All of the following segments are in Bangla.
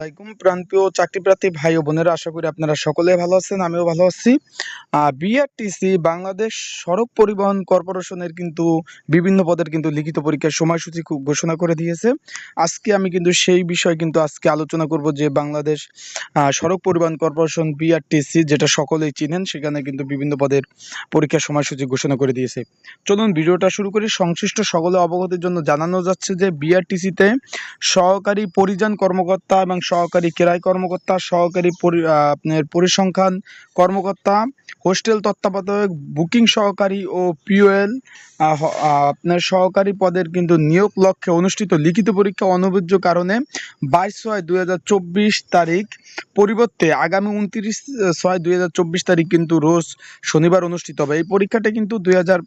আলাইকুম। প্রাণপ্রিয় চাকরিপ্রার্থী ভাই ও বোনেরা, আশা করি আপনারা সকলে ভালো আছেন, আমিও ভালো আছি। বিআরটিসি বাংলাদেশ সড়ক পরিবহন কর্পোরেশনের কিন্তু বিভিন্ন পদের কিন্তু লিখিত পরীক্ষার সময়সূচি ঘোষণা করে দিয়েছে। আজকে আমি কিন্তু সেই বিষয় কিন্তু আজকে আলোচনা করব যে বাংলাদেশ সড়ক পরিবহন কর্পোরেশন বিআরটিসি যেটা সকলেই চিনেন, সেখানে কিন্তু বিভিন্ন পদের পরীক্ষার সময়সূচি ঘোষণা করে দিয়েছে। চলুন ভিডিওটা শুরু করি। সংশ্লিষ্ট সকলে অবগতির জন্য জানানো যাচ্ছে যে বিআরটিসিতে সহকারী পরিযান কর্মকর্তা এবং সহকারী ক্রয় কর্মকর্তা, সহকারী আপনার পরিসংখ্যান কর্মকর্তা, হোস্টেল তত্ত্বাবধায়ক, বুকিং সহকারী ও পিওএল আপনার সহকারী পদের কিন্তু নিয়োগ লক্ষ্যে অনুষ্ঠিত লিখিত পরীক্ষা অনবীর্য কারণে বাইশ ছয় দুই তারিখ পরিবর্তে আগামী উনত্রিশ ছয় দুই তারিখ কিন্তু রোজ শনিবার অনুষ্ঠিত হবে। এই পরীক্ষাটা কিন্তু দুই হাজার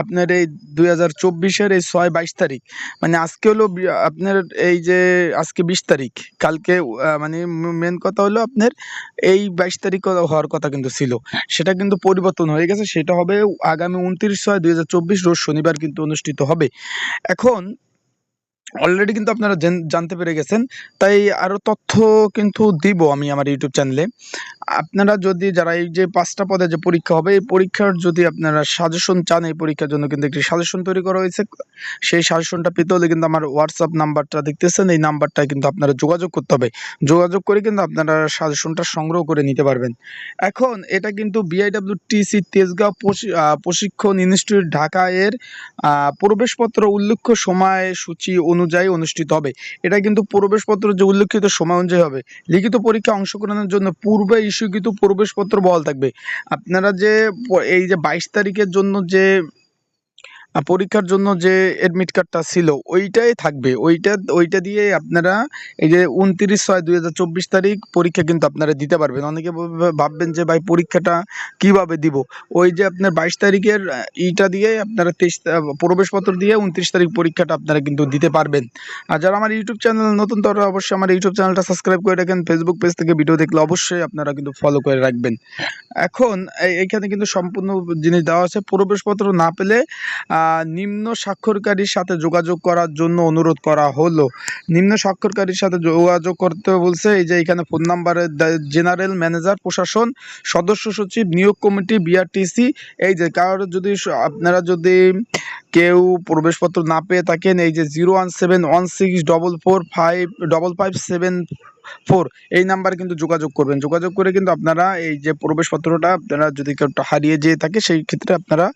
আপনার এই দুই হাজার চব্বিশের এই ছয় বাইশ তারিখ। মানে আজকে হলো আপনার এই যে আজকে বিশ তারিখ, কালকে মানে মেন কথা হলো আপনার এই বাইশ তারিখ হওয়ার কথা কিন্তু ছিল। সেটা কিন্তু পরিবর্তন হয়ে গেছে, সেটা হবে আগামী উনত্রিশ ছয় দুই হাজার চব্বিশ, রোজ শনিবার কিন্তু অনুষ্ঠিত হবে। এখন অলরেডি কিন্তু আপনারা জানতে পেরে গেছেন। তাই আরও তথ্য কিন্তু দিব আমি আমার ইউটিউব চ্যানেলে আপনারা যদি যারা এই যে পাঁচটা পদে যে পরীক্ষা হবে, এই পরীক্ষার যদি আপনারা সাজেশন চান, এই পরীক্ষার জন্য কিন্তু একটি সাজেশন তৈরি করা হয়েছে। সেই সাজেশনটা পেতে হলে কিন্তু আমার হোয়াটসঅ্যাপ নাম্বারটা দেখতেছেন, এই নাম্বারটায় কিন্তু আপনারা যোগাযোগ করতে হবে। যোগাযোগ করে কিন্তু আপনারা সাজেশনটা সংগ্রহ করে নিতে পারবেন। এখন এটা কিন্তু বিআইডব্লিউটিসি তেজগাঁও প্রশি- প্রশিক্ষণ ইনস্টিটিউট ঢাকা এর প্রবেশপত্র উল্লেখ্য সময়সূচি অনুযায়ী অনুষ্ঠিত হবে। এটা কিন্তু প্রবেশপত্র যে উল্লেখিত সময় অনুযায়ী হবে। লিখিত পরীক্ষা অংশগ্রহণের জন্য পূর্বে ইস্যুকৃত প্রবেশপত্র বহাল থাকবে। আপনারা যে এই যে বাইশ তারিখের জন্য যে পরীক্ষার জন্য যে অ্যাডমিট কার্ডটা ছিল, ওইটাই থাকবে। ওইটা ওইটা দিয়ে আপনারা এই যে উনত্রিশ ছয় দুই তারিখ পরীক্ষা কিন্তু আপনারা দিতে পারবেন। অনেকে ভাব- ভাববেন যে ভাই পরীক্ষাটা কীভাবে দিব? ওই যে আপনার বাইশ তারিখের ইটা দিয়ে আপনারা তেইশ প্রবেশপত্র দিয়ে উনত্রিশ তারিখ পরীক্ষাটা আপনারা কিন্তু দিতে পারবেন। আর যারা আমার ইউটিউব চ্যানেল নতুন, তারা অবশ্যই আমার ইউটিউব চ্যানেলটা সাবস্ক্রাইব করে রাখেন। ফেসবুক পেজ থেকে ভিডিও দেখলে অবশ্যই আপনারা কিন্তু ফলো করে রাখবেন। এখন এইখানে কিন্তু সম্পূর্ণ জিনিস দেওয়া আছে। প্রবেশপত্র না পেলে নিম্ন স্বাক্ষরকারীর সাথে যোগাযোগ করার জন্য অনুরোধ করা হলো। নিম্ন স্বাক্ষরকারীর সাথে যোগাযোগ করতে বলছে, এই যে এখানে ফোন নাম্বারে জেনারেল ম্যানেজার, প্রশাসন, সদস্য সচিব, নিয়োগ কমিটি, বিআরটিসি, এই যে কারোর যদি আপনারা যদি কেউ প্রবেশপত্র না পেয়ে থাকেন, এই যে zero one seven one six double four five, double five seven four, এই নাম্বারে কিন্তু যোগাযোগ করবেন। যোগাযোগ করে কিন্তু আপনারা এই যে প্রবেশপত্রটা আপনারা যদি কেউ হারিয়ে যেয়ে থাকে, সেই ক্ষেত্রে আপনারা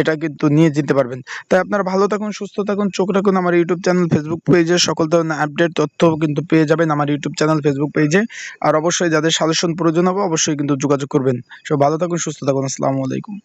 এটা কিন্তু নিয়ে যেতে পারবেন। তাই আপনারা ভালো থাকুন, সুস্থ থাকুন, চোখ রাখুন আমার ইউটিউব চ্যানেল ফেসবুক পেজে সকল ধরনের আপডেট তথ্য কিন্তু পেয়ে যাবেন আমার ইউটিউব চ্যানেল ফেসবুক পেজে আর অবশ্যই যাদের সাজেশন প্রয়োজন হবে, অবশ্যই কিন্তু যোগাযোগ করবেন। সব ভালো থাকুন, সুস্থ থাকুন, আসসালামু আলাইকুম।